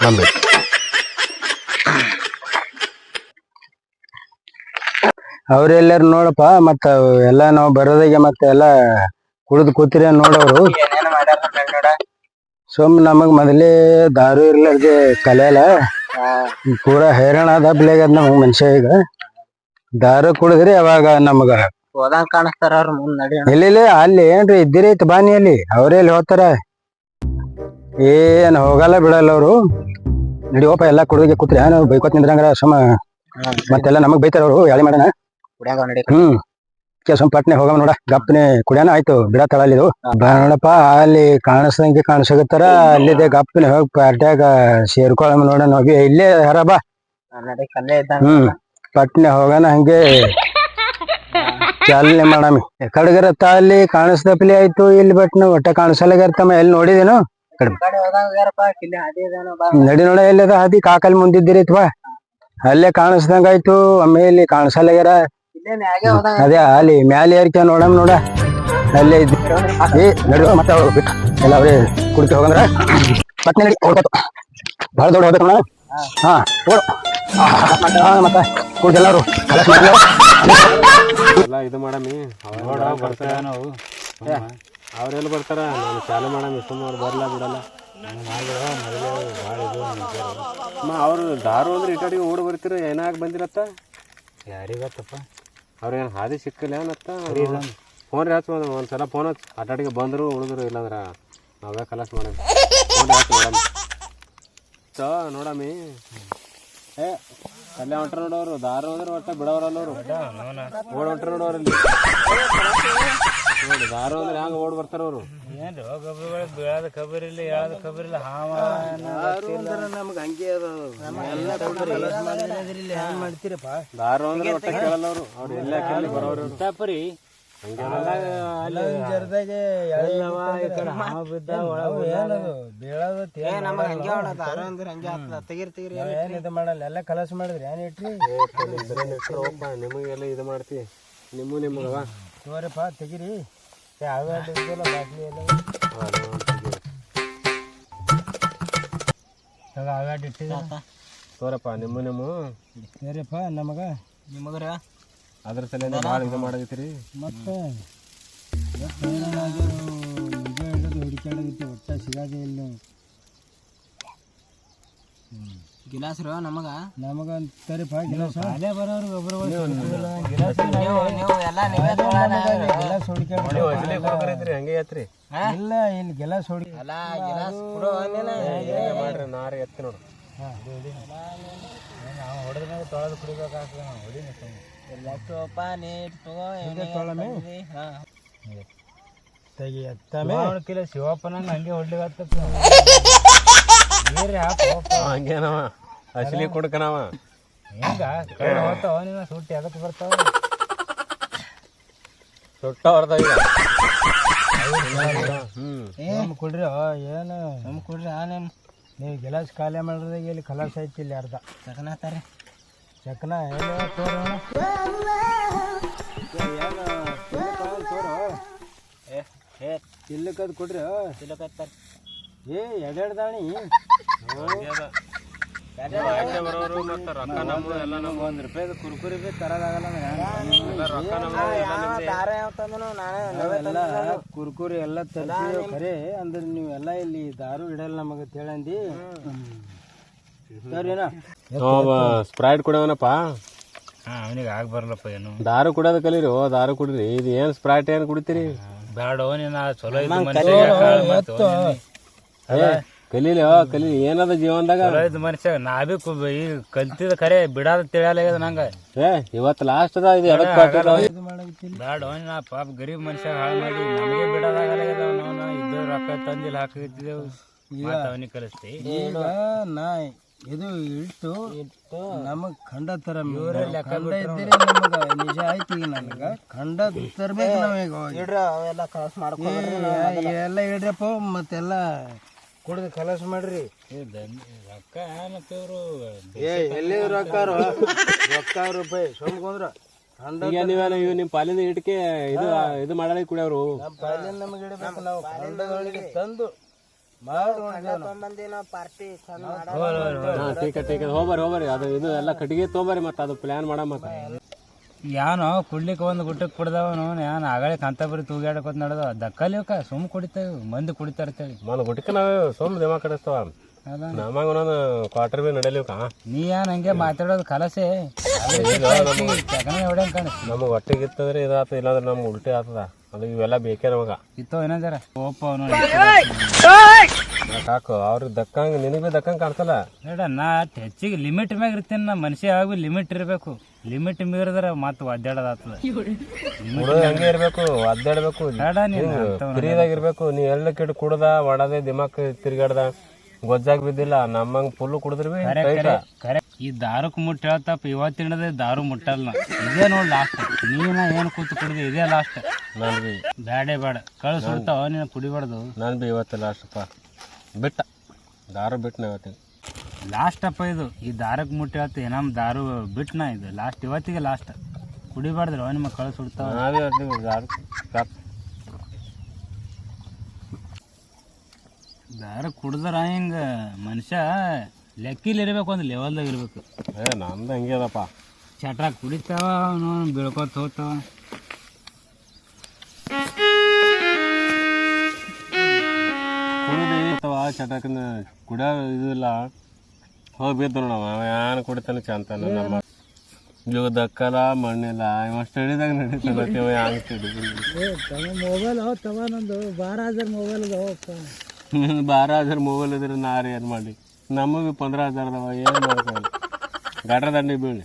ಬಂದ್ರಿ ಅವ್ರೆಲ್ಲಾರು ನೋಡಪ್ಪ ಮತ್ತ ಎಲ್ಲ ನಾವು ಬರೋದಾಗೆ ಮತ್ತೆ ಎಲ್ಲ ಕುಡಿದು ಕೂತಿರ ನೋಡವ್ರು ಸೊಮ್ ಮಾಡ್ಯಾರ ನೋಡ ಸುಮ್ ನಮಗ್ ಮೊದಲೇ ದಾರು ಇರ್ಲಾರ್ದೆ ಕಲೆಯಲ್ಲ ಪೂರಾ ಹೈರಾಣ ಅದ ಬಿಲೆಗದ ನಮಗ್ ಮನುಷ್ಯ ಈಗ. ದಾರು ಕುಡಿದ್ರಿ ಅವಾಗ ನಮಗ. ಹೋದಂಗ್ ಕಾಣಿಸ್ತಾರ ಅವ್ರ ಮುಂದ್ ನಡಿ. ಇಲ್ಲಿ ಇಲ್ಲಿ ಅಲ್ಲಿ ಏನ್ರಿ ಇದ್ದಿರೈತ್ ಬಾನಿ ಅಲ್ಲಿ. ಅವ್ರೆಲ್ಲಿ ಹೋಗ್ತಾರ? ಏನ್ ಹೋಗಲ್ಲ ಬಿಡಲ್ಲ ಅವ್ರು. ನಡಿಯೋಪ ಎಲ್ಲಾ ಕುಡಿಗೆ ಕೂತ್ರಿ. ಏನು ಬೈಕೋತ್ ನಿಂದ್ರಂಗ್ರ ಸಮ ಮತ್ತೆಲ್ಲ ನಮಗ್ ಬೈತಾರ ಅವ್ರು ಯಾಳಿ ಮಾಡೋಣ. ಹ್ಮ್. ಸ್ವಲ್ಪ ಪಟ್ನೆ ಹೋಗಮ್ ನೋಡ. ಗಪ್ಪನೆ ಕುಡಿಯಾನ ಆಯ್ತು. ಬಿಡ ತಳಲ್ಲಿ ಇದು. ನೋಡಪ್ಪ ಅಲ್ಲಿ ಕಾಣಿಸ್ದಂಗೆ ಕಾಣಿಸಕತ್ತಾರ ಅಲ್ಲಿದೆ ಗಪ್ಪನೆ ಹೋಗಿ ಪಾರ್ಟ್ಯಾಗ ಸೇರ್ಕೊಳಮ್ ನೋಡ ಹೋಗಿ ಇಲ್ಲೇ ಹರಬಾ ಹ್ಮ್. ಪಟ್ನೆ ಹೋಗಣ ಹಂಗೆ. ಚಾಲನೆ ಮಾಡಾಮಿ. ಕಡಗರತ್ತ ಅಲ್ಲಿ ಕಾಣಿಸ್ದಪ್ಲಿ ಆಯ್ತು. ಇಲ್ಲಿ ಬಟ್ನ ಒಟ್ಟ ಕಾಣಿಸಲ್ಲಗರ್ತಮ್ಮ ಎಲ್ಲಿ ನೋಡಿದೇನು? ಕಡೆ ಹಾದಿ ನಡಿ ನೋಡ ಎಲ್ಲದ ಹಾದಿ ಕಾಕಲ್ ಮುಂದಿದ್ದೀರಿ ಅಥವಾ ಅಲ್ಲೇ ಕಾಣಿಸ್ದಂಗ ಆಯ್ತು ಆಮೇಲೆ ಇಲ್ಲಿ ಅದೇ ಅಲ್ಲಿ ಮ್ಯಾಲೆ ಏರ್ಕೆ ನೋಡಮ್ ನೋಡ. ಅಲ್ಲೇ ಇದ್ದ ಏ ನಡಿ ಮತ್ತೆ ಎಲ್ಲ ಅವ್ರೇ ಕುಡ್ತಿ ಹೋಗಂದ್ರ. ಮತ್ತೆ ನಡಿ ಹೋಗ್ಬೇಕು. ಬಹಳ ದೊಡ್ಡ ಹೋಗ್ಬೇಕು ನೋಡ. ಹಾ. ಓಡು ಮತ್ತ ಎಲ್ಲ ಇದು ಮಾಡಮಿ ಬರ್ತಾ ಬರ್ತಾರ ನಾವು. ಅವ್ರೆಲ್ಲ ಬರ್ತಾರ? ನಾನು ಚಾಲು ಮಾಡೋ ಸುಮ್ಮ ಅವ್ರು ಬರ್ಲಾ ಬಿಡಲ್ಲ. ಅಮ್ಮ ಅವ್ರು ದಾರು ಅಂದ್ರೆ ಇಟಾಡಿಗೆ ಓಡ್ ಬರ್ತೀರ? ಏನಾಗ ಬಂದಿರತ್ತ? ಯಾರಿಗತ್ತಪ್ಪ? ಅವ್ರೇನು ಹಾದಿ ಸಿಕ್ಕಿಲ್ಲ ಏನತ್ತ? ಫೋನ್ ರೀ ಹಚ್ಚ ಒಂದ್ಸಲ ಫೋನ್ ಹಚ್ಚ. ಆಟಾಡಿಗೆ ಬಂದರು ಉಳಿದ್ರು ಇಲ್ಲಾಂದ್ರೆ ನಾವೇ ಕಲಾಸ್ ಮಾಡೋಣ ಫೋನ್ ಹಚ್ಚ ನೋಡಮ್ಮಿ. ಏ ಕಲ್ಯ ಹೊಂಟ್ರ ನೋಡೋರು ದಾರ ಹೋದ್ರೆ ಒಟ್ಟ ಬಿಡೋರಲ್ಲ ಅವರು. ಓಡ್ ಹೊಂಟ್ರ ನೋಡೋರು ಇಲ್ಲಿ. ನೋಡಿ ದಾರ ಹೋದ್ರೆ ಹ್ಯಾಂಗ ಓಡ್ ಬರ್ತಾರ ಅವರು? ಏನ್ರಿ ಗೊಬ್ಬರಗಳು ಬೀಳದ ಖಬರ್ ಇಲ್ಲ ಹೇಳದ ಖಬರ್ ಇಲ್ಲ ಹಾವ ನಮ್ಗೆ ಹಂಗೆ ಮಾಡ್ತೀರಪ್ಪ? ದಾರ ಅಂದ್ರೆ ಒಟ್ಟ ಕೇಳಲ್ಲ ಅವರು. ಅವ್ರು ಎಲ್ಲ ಕೇಳಿ ಬರೋರು ಅವ್ರು. ಮಾಡಲ್ಲ ಎಲ್ಲ ಕಲಸ ಮಾಡಿದ್ರಿ ಏನ್ ಇಟ್ರಿ? ನಿಮಗೆಲ್ಲ ಇದು ಮಾಡ್ತಿ. ನಿಮ್ಮ ನಿಮ್ಗವ? ತೋರಪ್ಪ ತೆಗಿರಿ. ತೋರಪ್ಪ ನಿಮ್ಮ ನಿಮ್ಮ. ಸರಿಯಪ್ಪ ನಮಗ. ನಿಮಗ್ರ? ಅದ್ರ ತಲೆ ಭಾಳ ಇದು ಮಾಡಕತ್ತೀರಿ ಮತ್ತೆ ನಿಜ ಹಿಡಿದು ಹುಡುಕಾಡಗತ್ತಿ ಒಟ್ಟ ಸಿಗಾದೇ ಇಲ್ಲ ಗಿಲಾಸ್ರು ನಮಗ? ನಮಗ ತರಿಪ್ಪ ಗಿಲಾಸ. ಅಲ್ಲೇ ಬರೋರು ಒಬ್ಬರು ನೀವು ನೀವು ಎಲ್ಲ ನೀವೇ ತಗೊಳ್ಳೋಣ. ಗಿಲಾಸ್ ಹುಡುಕಾಡ ನೀವು ಅಸಲಿ ಕೊಡ್ಕರೈತ್ರಿ ಹಂಗೆ ಇಲ್ಲ ಇಲ್ಲಿ ಗಿಲಾಸ್ ಹುಡುಕಿ ಎಲ್ಲ ಗಿಲಾಸ್ ಕೊಡು ಅಂದೇನ ಮಾಡ್ರಿ ನಾರ ಎತ್ತಿ ನೋಡು. ನಾವು ಹೊಡೆದ್ರೆ ತೊಳೆದು ಕುಡಿಬೇಕಾಗ್ತದೆ ನಾವು ಹೊಡಿನ ಕಿಲ ಶಿವಪ್ಪನಂಗ ಹಂಗೆ ಹೊಡ್ಲಿಗತ್ತ ಹಂಗೇನವ? ಅಸಲಿ ಕುಡ್ಕನವ? ಹೆಂಗ? ಹೋಗ್ತಾವ ನೀನು ಸುಟ್ಟಿ ಅದಕ್ಕೆ ಬರ್ತಾವ. ಸುಟ್ಟ ಹೊಡ್ದ ಈಗ. ಹ್ಮ್. ಕುಡ್ರಿ ಏನು? ನಮ್ ಕುಡ್ರಿ ಆನೇನ್ ನೀವು ಗಿಲಾಸ್ ಖಾಲಿ ಮಾಡಿದಾಗ ಇಲ್ಲಿ ಕಲಾಸ್ ಐತಿ ಇಲ್ಲಿ ಅರ್ಧ. ಚಕನಾತಾರೆ ಚಕ್ನ ತಿಲ್ಲಕ್ಕದ್ ಕೊಡ್ರಿ ತಿಲಕತ್ತಾರ ಏ ಎಡೆಡ್ ದಾಣಿ. ಒಂದ್ ರೂಪಾಯಿ ಕುರ್ಕುರಿ ಬಿ ತರೋದಾಗಲ್ಲ ನಾನೇ ಎಲ್ಲ ಕುರ್ಕುರಿ ಎಲ್ಲ ತರ್ಸಿದೇವ್ ಖರೆ ಅಂದ್ರೆ ನೀವೆಲ್ಲ ಇಲ್ಲಿ ದಾರು ಇಡಲ್ಲ ನಮಗೆ ತಿಳಂದಿ ಸರಿನಾ ಸ್ಪ್ರೈಟ್ ಕುಡಿಯವನಪ್ಪ. ಹಾ ಅವನಿಗೆ ಆಗ ಬರಲ್ಲಪ್ಪ ಏನು. ದಾರು ಕುಡಿಯೋದು ಕಲೀರಿ ಓ ದಾರು ಕುಡಿರಿ ಇದು ಏನ್ ಸ್ಪ್ರೈಟ್ ಏನ್ ಕುಡಿತೀರಿ? ಬ್ಯಾಡೋ ನೀನು ಚಲೋ ಇದ್ದು ಮನುಷ್ಯ ಹಾಳ್ ಮಾಡ್ತು ಏ ಕಲೀಲಿ ಓ ಕಲೀಲಿ ಏನದ ಜೀವನದಾಗ? ಚಲೋ ಇದ್ದು ಮನುಷ್ಯ ನಾ ಬಿ ಕು- ಈಗ ಕಲ್ತಿದ ಖರೆ ಬಿಡಾದ ತಿಳಿಯಲ್ಲ ನಂಗ. ಏ ಇವತ್ತು ಲಾಸ್ಟ್ ಅದ ಇದು ಪಾಟಿಲ್ಲ ಬ್ಯಾಡೋ ನಾ ಪಾಪ ಗರೀಬ್ ಮನುಷ್ಯ ಹಾಳು ಮಾಡಿ ನಮಗೆ ಬಿಡೋದಾಗಲ್ಲ ನಾವು ಇದ್ದು ರೊಕ್ಕ ತಂದಿಲ್ಲ ಹಾಕಿದ್ದೇವು ಅವನಿಗೆ ಕಲಿಸ್ತಿ. ಈಗ ನಾ ಇದು ಇಟ್ಟು ನಮಗ್ ಖಂಡ ತರ ಖಂಡ ಇದ್ದೀರಿ ನಮಗ ನಿಜ ಆಯ್ತು ಈಗ ನನಗ. ಖಂಡ ತರ್ಬೇಕು ನಾವೀಗ ಇಡ್ರಿ ಅವೆಲ್ಲ ಕಲಸ್ ಮಾಡ್ಕೊ ಎಲ್ಲ ಇಡ್ರಪ್ಪ ಮತ್ತೆಲ್ಲ ಕುಡ್ದು ಕಲಸ್ ಮಾಡ್ರಿ. ರೊಕ್ಕ ಮತ್ತೆ ಇವರು ಏ ಎಲ್ಲಿ ರೊಕ್ಕ ರೊಕ್ಕ ರೂಪಾಯಿ ಸೋಮ್ಕೊಂದ್ರ ಈಗ ನೀವೇನು ಇವ್ ನಿಮ್ ಪಾಲಿನ ಇಟ್ಕೆ ಇದು ಇದು ಮಾಡಲಿ ಕುಡಿಯವ್ರು? ನಮ್ಮ ಪಾಲಿನ ನಮಗೆ ಇಡಬೇಕು ನಾವು. ತಂದು. ಅದು ಇದು ಎಲ್ಲ ಕಟ್ಟಿಗೆ ತೊಗೊಂಬರಿ ಮತ್ತೆ ಅದು ಪ್ಲಾನ್ ಮಾಡ ಮತ್ತೆ. ಯಾನು ಕುಡ್ಲಿಕ್ಕೆ ಒಂದು ಗುಟ್ಟಕ್ಕೆ ಕುಡ್ದವನು ಯಾನ್ ಆಗಳೇ ಕಂತಬರಿ ತೂಗಾಡಕೋತ ನಡೆದವ ದಕ್ಕಲಿವಕ ಸುಮ್ ಕುಡಿತೇವೆ ಮಂದಿ ಕುಡಿತಾರ ಅಂತೇಳಿ. ಮನ ಗುಟ್ಟಕ್ಕೆ ನಾವು ಸುಮ್ ದಿಮಾ ಕಡಿಸ್ತಾವ ನಮಗ ಒಂದೊಂದು ಕ್ವಾರ್ಟರ್ ಬಿ ನಡೆಯಲಿವ್ಕ ನೀ ಏನ್ ಹಂಗೆ ಮಾತಾಡೋದು ಕಲಸೆ? ನಮಗೆ ಹೊಟ್ಟೆಗಿತ್ತಂದ್ರೆ ಇದಾತ ಇಲ್ಲಾಂದ್ರೆ ನಮ್ಗೆ ಉಲ್ಟಿ ಆಗ್ತದ. ಅದು ಇವೆಲ್ಲ ಬೇಕೇ ನಮಗ ಇತ್ತೋ ಏನಂದಾರ ಓಪ ಅವನು ಸಾಕು ಅವ್ರಿಗೆ ದಕ್ಕಂಗೆ ನಿನಗೆ ದಕ್ಕಂಗ್ ಕಾಣ್ತಲ್ಲ ನೋಡ ನಾ ಅಷ್ಟ್ ಹೆಚ್ಚಿಗೆ ಲಿಮಿಟ್ ಮ್ಯಾಗ ಇರ್ತೀನಿ. ನಾ ಮನುಷ್ಯ ಆಗಿ ಲಿಮಿಟ್ ಇರಬೇಕು. ಲಿಮಿಟ್ ಮೀರಿದ್ರೆ ಮತ್ತೆ ಒದ್ದಾಡೋದಾಗ್ತದ. ಹಂಗೆ ಇರ್ಬೇಕು? ಬೇಡ ಫ್ರೀದಾಗಿರ್ಬೇಕು ಫ್ರೀದಾಗ ಇರಬೇಕು. ನೀ ಎಲ್ಲ ಕಿಡ್ ಕುಡ್ದ ಒಡದೆ ದಿಮಾಕ್ ತಿರ್ಗಾಡ್ದ. ಗೊಜ್ಜಾಗ ಬಿದ್ದಿಲ್ಲ ನಮ್ಮಂಗ್ ಫುಲ್ ಕುಡಿದ್ರಿ ಬಿ ಈ ದಾರಕ್ಕೆ ಮುಟ್ಟ ಹೇಳ್ತಪ್ಪ ಇವತ್ತಿನದ ದಾರು ಮುಟ್ಟಲ್ಲ. ಇದೇ ನೋಡ್ ಲಾಸ್ಟ್ ನೀನ ಏನ್ ಕೂತು ಕುಡಿದೆ ಇದೇ ಲಾಸ್ಟ್ ನಾನು ಬಿ. ಬ್ಯಾಡೇ ಬೇಡ ಕಳ್ಸ ನೀನ್ ನೀನು ಕುಡಿಬಾರ್ದು. ನಾನು ಬಿ ಇವತ್ತು ಲಾಸ್ಟಪ್ಪ ಬಿಟ್ಟ. ದಾರು ಬಿಟ್ಟನ ಇವತ್ತಿಗೆ. ಲಾಸ್ಟ್ ಅಪ್ಪ ಇದು. ಈ ದಾರಕ್ಕೆ ಮುಟ್ಟ ಹೇಳ್ತ ನಮ್ಮ ದಾರು ಬಿಟ್ನ ಇದು. ಲಾಸ್ಟ್ ಇವತ್ತಿಗೆ ಲಾಸ್ಟ್ ಕುಡಿಬಾರ್ದ್ರಿ ನಿಮ್ಮ ಕಳ್ಸ ಸುಡ್ತಾವ ನಾವೇ ಇವತ್ತಿಗೆ ದಾರು. ಸಾಕು ದಾರ ಕುಡ್ದ್ರ ಹಿಂಗ ಮನುಷ್ಯ ಲೆಕ್ಕಿಲ್ ಇರ್ಬೇಕು ಒಂದು ಲೆವೆಲ್ದಾಗ ಇರ್ಬೇಕು. ಏ ನಂದು ಹಂಗೆ ಅದಪ್ಪ. ಚಟ ಕುಡಿತಾವ ಅವನು ಬೀಳ್ಕೊತ ಹೋಗ್ತಾವ. ಕುಡಿದು ಅಥವಾ ಚಟಕನ ಕುಡಿಯೋ ಇದಿಲ್ಲ ಹೋಗಿ ಬಿದ್ದು ನೋಡವ ಅವ ಯಾನ್ ಕುಡಿತಾನೆ ಚಂತಾನ ನಮ್ಮ ಇವಾಗ ದಕ್ಕಲ್ಲ ಮಣ್ಣಿಲ್ಲ ಇವ ಸ್ಟಡಿದಾಗ ನಡೀತಾನೆ ಸ್ಟಡಿ. ಮೊಬೈಲ್ ತವ ನಂದು ಬಾರ ಹಜಾರ್ ಮೊಬೈಲ್ ಅದಾವಪ್ಪ ಬಾರ ಹಜಾರ ಮೊಬೈಲ್ ಇದ್ರೆ ನಾರು ಏನು ಮಾಡಿ ನಮಗೆ ಪಂದ್ರ ಹಜಾರ್ ಅದಾವ ಏನು ಮಾಡ್ತಾರೆ ಗಟ್ರ ದಂಡಿ ಬೀಳಿ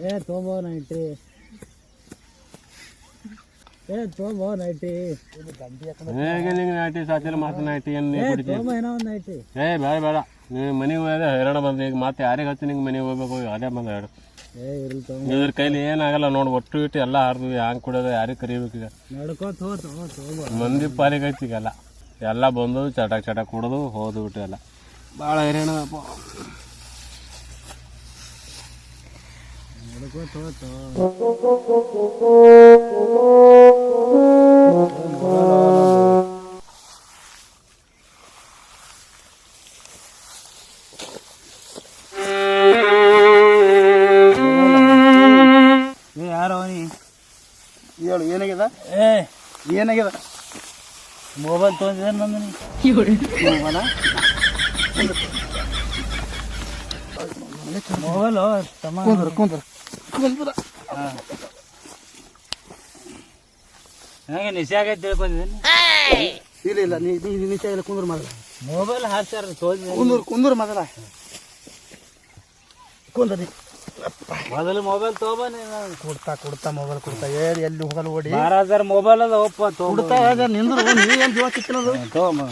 ಏ ತೊಂಬೋ ನೈಟಿ. ಏ ತೊಂಬೋ ನೈಟಿ. ಹೇಗೆ ನಿಂಗೆ ನೈಟಿ ಸಾತಿಲ್ಲ ಮಾತು ನೈಟಿ ಏನು ನೀ ಕುಡಿತಿ? ತೊಂಬ ಏನೋ ಒಂದು ನೈಟಿ. ಏ ಬೇಡ ಬೇಡ. ನೀವು ಮನೆಗೆ ಹೋದ ಹೈರಾಣ ಬಂದ ಈಗ ಮತ್ತೆ ಯಾರಿಗೆ ಹಚ್ಚಿ ನಿಂಗೆ ಮನೆಗೆ ಹೋಗ್ಬೇಕು? ಅದೇ ಬಂದ ಹೇಳು ಇದ್ರ ಕೈಲಿ ಏನಾಗಲ್ಲ ನೋಡಿ ಒಟ್ಟು ಇಟ್ಟು ಎಲ್ಲ ಹಾರ್ದು ಹ್ಯಾಂಗೆ ಕುಡಿಯೋದು ಯಾರಿಗೆ ಕರಿಬೇಕು ಈಗ? ನಡ್ಕೋತ ಹೋ ತಗೋ ತೊಂಬ ಮಂದಿ ಪಾಲಿಗೆ ಐತಿಗಲ್ಲ ಎಲ್ಲ ಬಂದು ಚಟಕ್ ಚಟಕ್ ಕುಡಿದು ಹೋದು ಬಿಟ್ಟು ಎಲ್ಲ. ಭಾಳ ಹೈರಾಣ ಅದಪ್ಪ ನಡ್ಕೋತ ಏ ಯಾರೋ ನೀ? ಹೇಳು ಏನಾಗ್ಯದ? ಏ ಏನಾಗ್ಯದ? ಮೊಬೈಲ್ ತೊಗೊಂಡಿದ್ದೆ ನಂದು ಮೊಬೈಲು ತಮ್ಮ. ಕುಂದ್ರ ಕುಂದ್ರ. ಕುಂದ್ರ. ನನಗೆ ನಿಶೆ ಆಗೈತೆ ತಿಳ್ಕೊಂಡಿದ್ದೀನಿ. ಇಲ್ಲ ಇಲ್ಲ ನೀ ನೀ ನಿಚ ಇಲ್ಲ ಕುಂದ್ರ ಮೊದಲ. ಮೊಬೈಲ್ ಹಾಕ್ಸಾರ ತೊಗೊಂಡಿದ್ದೆ ಕುಂದ್ರ ಕುಂದ್ರ ಮೊದಲ. ಕುಂದ್ರ ಮೊದಲು ಮೊಬೈಲ್ ತೊಗೊಬನ್ನಿ ಕೊಡ್ತಾ ಕೊಡ್ತಾ ಮೊಬೈಲ್ ಕೊಡ್ತಾ. ಏ ಎಲ್ಲಿ ಹೋಗಲ್ಲ ಓಡಿ. ಹಜಾರ್ ಮೊಬೈಲ್ ಅದ ಒಪ್ಪ ಕೊಡ್ತಾ ನಿಂದ್ರು? ನೀ ಏನು ಜೀವ ತೊಗೊಂಬ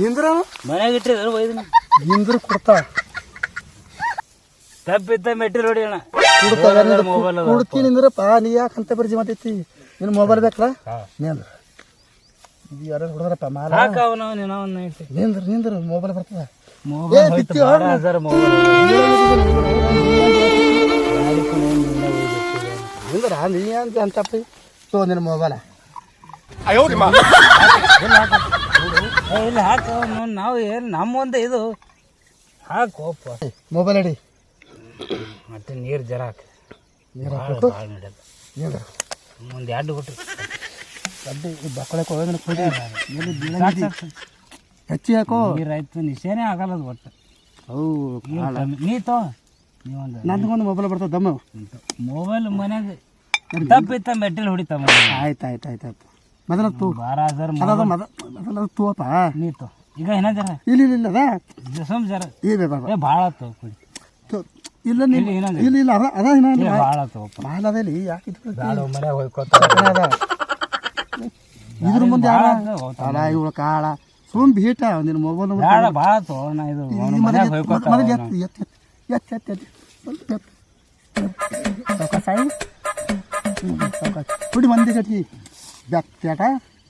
ನಿಂದ್ರ? ಮನ್ಯಾಗ ಇಟ್ಟಿದ್ರು ನಿಂದ್ರು ನಿಂದ್ರ ಕೊಡ್ತಾ. ತಬ್ಬಿದ್ದ ಮೆಟ್ಟಿ ನೋಡಿ ಅಣ್ಣ. ಕೊಡ್ತಾ ಮೊಬೈಲ್ ಅದ ನಿಂದ್ರ ಪಾ ನೀ ಯಾಕಂತ ಅಂತ ಬರೀ ಮಾತೈತಿ ನಿನ್ನ ಮೊಬೈಲ್ ಬೇಕಲ್ಲ ನಿಂದ್ರ. ಇದು ಯಾರು ಹೊಡೆದ್ರಪ್ಪ ಮಾಲ? ಹಾಕ ಅವನ ನೀನು ಒಂದು ಐತಿ ನಿಂದ್ರ ನಿಂದ್ರ ಮೊಬೈಲ್ ಬರ್ತದ. ಮೊಬೈಲ್ ಹೋಯ್ತು ಬಾರ ಹಜಾರ್ ಮೊಬೈಲ್ ನೀ ಅಂತ ಅಂತಪ್ಪ. ತೋ ನಿನ್ನ ಮೊಬೈಲ ಇಲ್ಲ ಹಾಕ ನಾವು ಏನು ನಮ್ಮ ಒಂದು ಇದು. ಹಾಕು ಒಪ್ಪ. ಮೊಬೈಲ್ ಅಡಿ. ಮತ್ತೆ ನೀರು ಜರ ಹಾಕ. ನೀರು ಭಾಳ ಹಾಕ್ಬೇಕು ಭಾಳ ನಡೆಯಲ್ಲ ನಿಂದ್ರ ಒಂದು ಎರಡು ಕೊಟ್ರಿ ಅಡ್ಡಿ ಈ ಬಕ್ಕಳಕ್ಕೆ ಹೋಗೋದನ್ನ ಕೊಡಿ. ಹೆಚ್ಚಿ ಹಾಕೋ. ನೀರಾಯ್ತು ನಿಶೇನೆ ಆಗಲ್ಲ ಅದು ಒಟ್ಟು. ಅವು ನೀತೋ ಕಮ್ಮಿ- ನೀ ತೋ. ನೀವೊಂದು ನನಗೊಂದು ಮೊಬೈಲ್ ಬರ್ತದೆ ದಮ್ಮ ಮೊಬೈಲ್ ಮನ್ಯಾಗ ತಪ್ಪಿತ್ತ ಮೆಟ್ಟಿಲ್ ಹೊಡಿತಮ್ಮ ಆಯ್ತು ಆಯ್ತು ಆಯ್ತು ಆಯ್ತು ಮೊದಲ ತೂ. ಬಾರ ಹಜಾರ್ ಅದ ಮೊದ ಮೊದಲ ತೂಪ ನೀ ತೋ. ಈಗ ಏನ ಜರ ಇಲ್ಲ ಇಲ್ಲ ಇಲ್ಲ ಅದ? ಸುಮ್ ಜರ. ಬೇ ಬಾಬಾ ಏ ಭಾಳ ಆತು ಇಲ್ಲ ನೀ ಇಲ್ಲಿ ಇಲ್ಲ ಇಲ್ಲ ಅದ ಅದ ಏನ ಭಾಳ ಆತು ಒಪ್ಪ ಮಾಲ್ ಅದೇಲಿ ಯಾಕೆ ಭಾಳ ಮನ್ಯಾಗ ಹೋಯ್ಕೋತ ಇದ್ರ ಮುಂದೆ ಯಾರ? ಇವಳು ಕಾಳ. ಸುಮ್ ಭೀಟ ನಿನ್ನ ಮೊಬೈಲ್ ಭಾಳ ಭಾಳ ಆತು ನಾ ಇದು ಮನ್ಯಾಗ ಹೋಯ್ಕೋತ ಮೊದಲು ಎತ್ತು ಎತ್ತು ಎತ್ತು ಹ್ಞೂ ಸಾವ್ಕಾಸ್ ಹುಡಿ ಮಂದಿ ಕಟ್ಟಿ ಬೆತ್ತಾಟ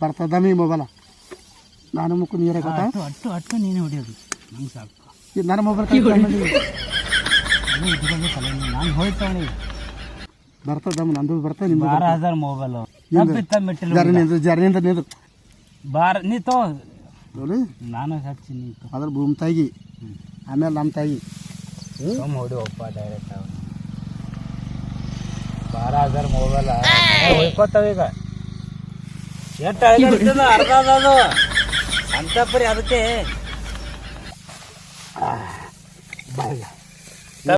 ಬರ್ತದ ನೀ ಮೊಬೈಲ ನಾನು ಮುಕ್ಕು ನೀರೇ ಗೊತ್ತಾ? ಅಟ್ಟು ಅಟ್ಟು ಅಟ್ಟು ನೀನೇ ಹೊಡಿಯೋದು. ನಂಗೆ ಸಾಕು. ಇದು ನನ್ನ ಮೊಬೈಲ್ ನಾನು ಹೋಯ್ತವನಿಗೆ ಬರ್ತದಮ್ಮ ನಂದು ಬರ್ತದೆ ನಿಮ್ಮ ಬಾರ ಹಜಾರ್ ಮೊಬೈಲ್ ಜರ್ನಿ ಮೆಟ್ಟಿಲ್ ಜರ ನಿಂದ್ರು ಜರ ನಿಂದ್ರು ನಿಂದ್ರು ಬಾರ ನೀ ತೋ ನಾನು ನಾನು ಹಚ್ಚಿನಿ ಅದ್ರ ಭೂಮಿ ತಾಯಿ. ಆಮೇಲೆ ನಮ್ಮ ತಾಯಿ. ಸುಮ್ ಹೊಡಿ ಒಪ್ಪ ಡೈರೆಕ್ಟ್ ಅವ ಬಾರ ಹಜಾರ್ ಮೊಬೈಲ್ ಹೋಯ್ಕೋತಾವ ಈಗ. ಎಷ್ಟು ಅರ್ಧ ಅದು ಅಂತ ಪರಿ ಅದಕ್ಕೆ. ಬಾಯಿಗೆ